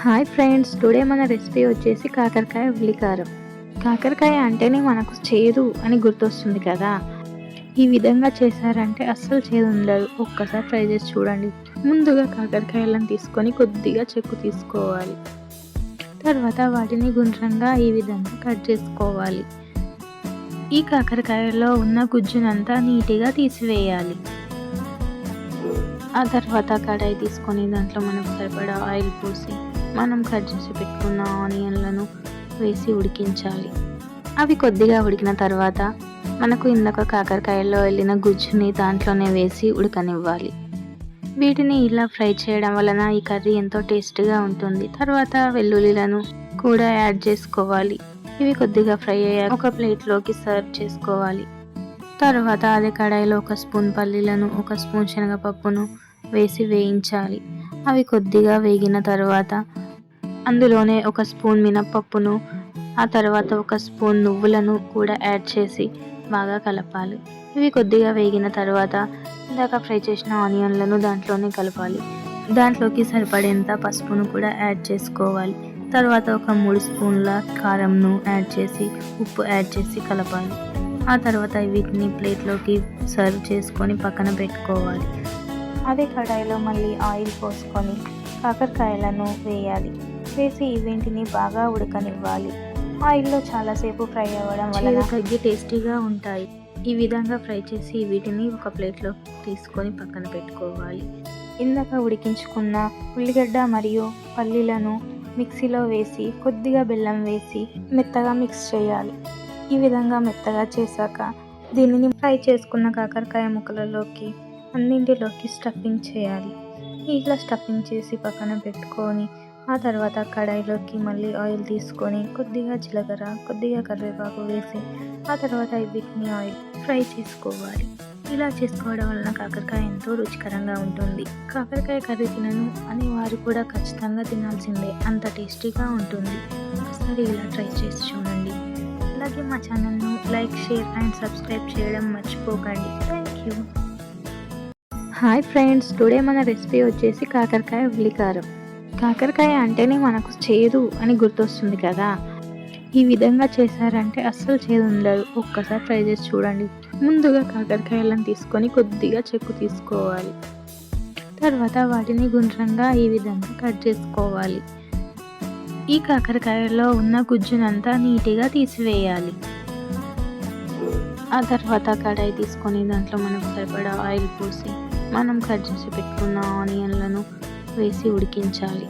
Hi friends today మన recipe వచ్చేసి కాకరకాయ ఉల్లికారం. కాకరకాయ అంటేనే మనకు చేదు అని గుర్తొస్తుంది కదా? ఈ విధంగా చేశారంటే అస్సలు చేదు ఉండదు. ఒక్కసారి ట్రై చేసి చూడండి. ముందుగా కాకరకాయలను తీసుకొని కొద్దిగా చెక్కు తీసుకోవాలి. తర్వాత వాటిని గుండ్రంగా ఈ విధంగా కట్ చేసుకోవాలి. ఈ కాకరకాయలో ఉన్న గుజ్జునంతా నీట్గా తీసివేయాలి. ఆ తర్వాత కడాయి తీసుకొని దాంట్లో మనకు సరిపడా ఆయిల్ పోసి మనం కట్ చేసి పెట్టుకున్న ఆనియన్లను వేసి ఉడికించాలి. అవి కొద్దిగా ఉడికిన తర్వాత మనకు ఇందాక కాకరకాయల్లో వెళ్ళిన గుజ్జుని దాంట్లోనే వేసి ఉడకనివ్వాలి. వీటిని ఇలా ఫ్రై చేయడం వలన ఈ కర్రీ ఎంతో టేస్ట్గా ఉంటుంది. తర్వాత వెల్లుల్లిలను కూడా యాడ్ చేసుకోవాలి. ఇవి కొద్దిగా ఫ్రై అయ్యాక ఒక ప్లేట్లోకి సర్వ్ చేసుకోవాలి. తర్వాత అదే కడాయిలో ఒక స్పూన్ పల్లీలను ఒక స్పూన్ శనగపప్పును వేసి వేయించాలి. అవి కొద్దిగా వేగిన తర్వాత అందులోనే ఒక స్పూన్ మినపప్పును ఆ తర్వాత ఒక స్పూన్ నువ్వులను కూడా యాడ్ చేసి బాగా కలపాలి. ఇవి కొద్దిగా వేగిన తర్వాత ఇందాక ఫ్రై చేసిన ఆనియన్లను దాంట్లోనే కలపాలి. దాంట్లోకి సరిపడేంత పసుపును కూడా యాడ్ చేసుకోవాలి. తర్వాత ఒక మూడు స్పూన్ల కారంను యాడ్ చేసి ఉప్పు యాడ్ చేసి కలపాలి. ఆ తర్వాత వీటిని ప్లేట్లోకి సర్వ్ చేసుకొని పక్కన పెట్టుకోవాలి. అదే కడాయిలో మళ్ళీ ఆయిల్ పోసుకొని కాకరకాయలను వేయాలి. వేసి వీటిని బాగా ఉడకనివ్వాలి. ఆయిల్లో చాలాసేపు ఫ్రై అవ్వడం వల్ల తగ్గి టేస్టీగా ఉంటాయి. ఈ విధంగా ఫ్రై చేసి వీటిని ఒక ప్లేట్లో తీసుకొని పక్కన పెట్టుకోవాలి. ఇందాక ఉడికించుకున్న ఉల్లిగడ్డ మరియు పల్లీలను మిక్సీలో వేసి కొద్దిగా బెల్లం వేసి మెత్తగా మిక్స్ చేయాలి. ఈ విధంగా మెత్తగా చేశాక దీనిని ఫ్రై చేసుకున్న కాకరకాయ ముక్కలలోకి అన్నింటిలోకి స్టఫింగ్ చేయాలి. ఇట్లా స్టఫింగ్ చేసి పక్కన పెట్టుకొని ఆ తర్వాత కడాయిలోకి మళ్ళీ ఆయిల్ తీసుకొని కొద్దిగా జీలకర్ర కొద్దిగా కరివేపాకు వేసి ఆ తర్వాత వీటిని ఆయిల్ ఫ్రై చేసుకోవాలి. ఇలా చేసుకోవడం వలన కాకరకాయ ఎంతో రుచికరంగా ఉంటుంది. కాకరకాయ కర్రీ తినను అని వారు కూడా ఖచ్చితంగా తినాల్సిందే. అంత టేస్టీగా ఉంటుంది. ఒకసారి ఇలా ట్రై చేసి చూడండి. అలాగే మా ఛానల్ను లైక్ షేర్ అండ్ సబ్స్క్రైబ్ చేయడం మర్చిపోకండి. Thank you hi friends today మన రెసిపీ వచ్చేసి కాకరకాయ ఉల్లికారం. కాకరకాయ అంటేనే మనకు చేదు అని గుర్తొస్తుంది కదా? ఈ విధంగా చేశారంటే అస్సలు చేదు ఉండదు. ఒక్కసారి ట్రై చేసి చూడండి. ముందుగా కాకరకాయలను తీసుకొని కొద్దిగా చెక్కు తీసుకోవాలి. తర్వాత వాటిని గుండ్రంగా ఈ విధంగా కట్ చేసుకోవాలి. ఈ కాకరకాయలో ఉన్న గుజ్జునంతా నీట్గా తీసివేయాలి. ఆ తర్వాత కడాయి తీసుకొని దాంట్లో మనకు సరిపడా ఆయిల్ పోసి మనం కట్ చేసి పెట్టుకున్న ఆనియన్లను వేసి ఉడికించాలి.